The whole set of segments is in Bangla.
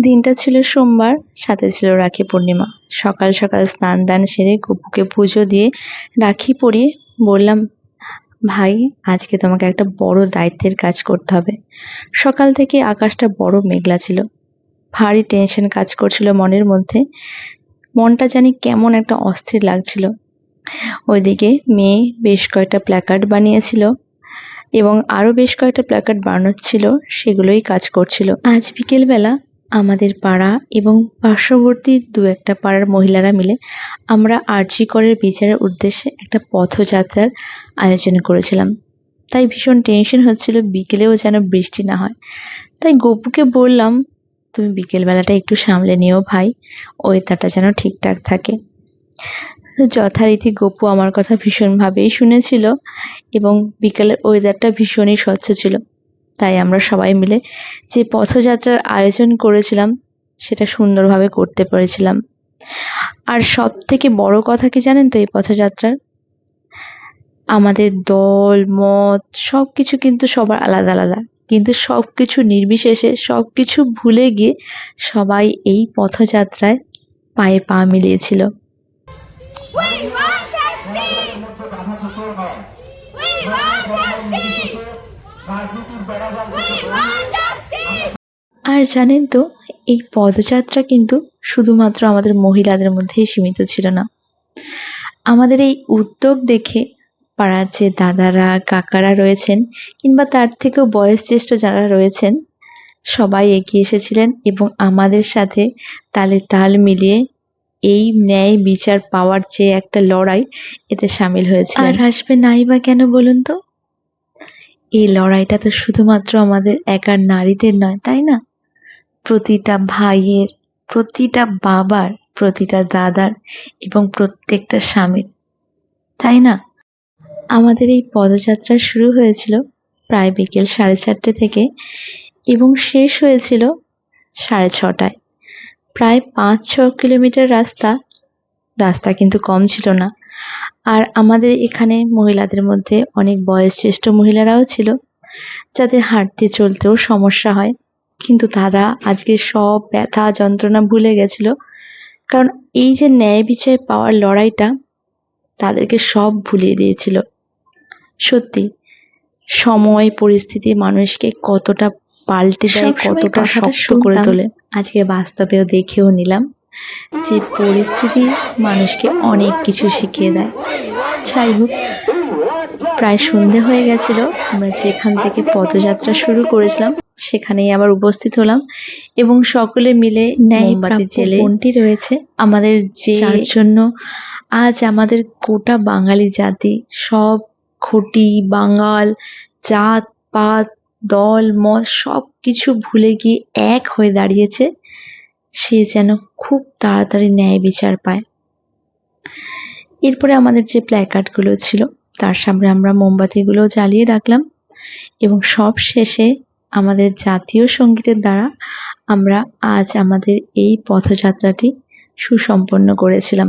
দিনটা ছিল সোমবার, সাথে ছিল রাখি পূর্ণিমা। সকাল সকাল স্নান দান সেরে গপুকে পুজো দিয়ে রাখি পরিয়ে বললাম, ভাই, আজকে তোমাকে একটা বড় দায়িত্বের কাজ করতে হবে। সকাল থেকে আকাশটা বড় মেঘলা ছিল। ভারী টেনশন কাজ করছিল মনের মধ্যে। মনটা জানি কেমন একটা অস্থির লাগছিল। ওইদিকে মেয়ে বেশ কয়েকটা প্ল্যাকার্ড বানিয়েছিল। এবং আরও বেশ কয়েকটা প্ল্যাকার্ড বানানো ছিল, সেগুলোই কাজ করছিল। আজ বিকেলবেলা আমাদের পাড়া এবং পার্শ্ববর্তী দু একটা পাড়ার মহিলারা মিলে আমরা আরজি করের বিচারের উদ্দেশ্যে একটা পথযাত্রার আয়োজন করেছিলাম। তাই ভীষণ টেনশন হচ্ছিল, বিকেলেও যেন বৃষ্টি না হয়। তাই গপুকে বললাম, তুমি বিকেলবেলাটা একটু সামলে নিও ভাই, ওয়েদারটা যেন ঠিকঠাক থাকে। যথারীতি গপু আমার কথা ভীষণভাবেই শুনেছিল এবং বিকেলের ওয়েদারটা ভীষণই স্বচ্ছ ছিল। তাই আমরা সবাই মিলে যে পথযাত্রার আয়োজন করেছিলাম, সেটা সুন্দরভাবে করতে পেরেছিলাম। আর সব থেকে বড় কথা কি জানেন তো এই পথযাত্রার? আমাদের দল, মত সব কিছু কিন্তু সবার আলাদা আলাদা। কিন্তু সব কিছু নির্বিশেষে সব কিছু ভুলে গিয়ে সবাই এই পথযাত্রায় পায়ে পা মিলিয়েছিল। আর জানেন তো, এই পদযাত্রা কিন্তু শুধুমাত্র আমাদের মহিলাদের মধ্যেই সীমিত ছিল না। আমাদের এই উদ্যোগ দেখে পাড়ার যে দাদারা, কাকারা রয়েছেন, কিংবা তার থেকেও বয়োজ্যেষ্ঠ যারা রয়েছেন, সবাই এগিয়ে এসেছিলেন এবং আমাদের সাথে তালে তাল মিলিয়ে এই ন্যায় বিচার পাওয়ার যে একটা লড়াই এতে সামিল হয়েছে আর হাসবে নাই বা কেন বলুন তো? এই লড়াইটা তো শুধুমাত্র আমাদের একার নারীদের নয়, তাই না? প্রতিটা ভাইয়ের, প্রতিটা বাবার, প্রতিটা দাদার এবং প্রত্যেকটা স্বামীর, তাই না? আমাদের এই পদযাত্রা শুরু হয়েছিল প্রায় বিকেল সাড়ে চারটে থেকে এবং শেষ হয়েছিল সাড়ে ছটায়। প্রায় পাঁচ ছ কিলোমিটার রাস্তা রাস্তা কিন্তু কম ছিল না। আর আমাদের এখানে মহিলাদের মধ্যে অনেক বয়োজ্যেষ্ঠ মহিলারাও ছিল যাদের হাঁটতে চলতেও সমস্যা হয়। কিন্তু তারা আজকে সব ব্যথা যন্ত্রণা ভুলে গেছিল। কারণ এই যে ন্যায় বিচার পাওয়ার লড়াইটা তাদেরকে সব ভুলিয়ে দিয়েছিল। সত্যি সময় পরিস্থিতি মানুষকে কতটা পাল্টে দেয় কতটা শক্ত করে তোলে। আজকে বাস্তবেও দেখেও নিলাম। যে পরিস্থিতি মানুষকে অনেক কিছু শিখিয়ে দেয়। যাই হোক প্রায় সন্ধে হয়ে গেছিল আমরা যেখান থেকে পদযাত্রা শুরু করেছিলাম সেখানেই আবার উপস্থিত হলাম এবং সকলে মিলে মোমবাতি জেলে কোনটি রয়েছে। আমাদের যে জন্য আজ আমাদের গোটা বাঙালি জাতি সব খুঁটি বাঙাল জাত পাত দল মত সব কিছু ভুলে গিয়ে এক হয়ে দাঁড়িয়েছে। সে যেন খুব তাড়াতাড়ি ন্যায় বিচার পায়। এরপরে আমাদের যে প্ল্যাকার্ডগুলো ছিল, তার সামনে আমরা মোমবাতিগুলো জ্বালিয়ে রাখলাম এবং সব শেষে আমাদের জাতীয় সঙ্গীতের দ্বারা আমরা আজ আমাদের এই পথযাত্রাটি সুসম্পন্ন করেছিলাম।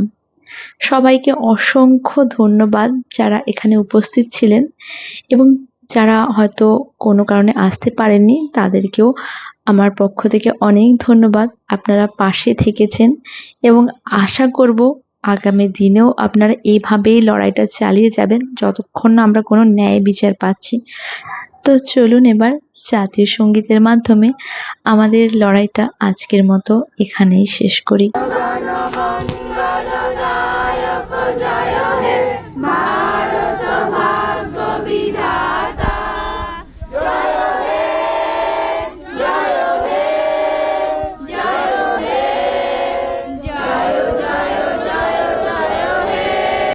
সবাইকে অসংখ্য ধন্যবাদ যারা এখানে উপস্থিত ছিলেন এবং যারা হয়তো কোনো কারণে আসতে পারেননি, তাদেরকেও আমার পক্ষ থেকে অনেক ধন্যবাদ। আপনারা পাশে থেকেছেন এবং আশা করব আগামী দিনেও আপনারা এইভাবেই লড়াইটা চালিয়ে যাবেন যতক্ষণ না আমরা কোনো ন্যায় বিচার পাচ্ছি। তো চলুন এবার জাতীয় সঙ্গীতের মাধ্যমে আমাদের লড়াইটা আজকের মতো এখানেই শেষ করি।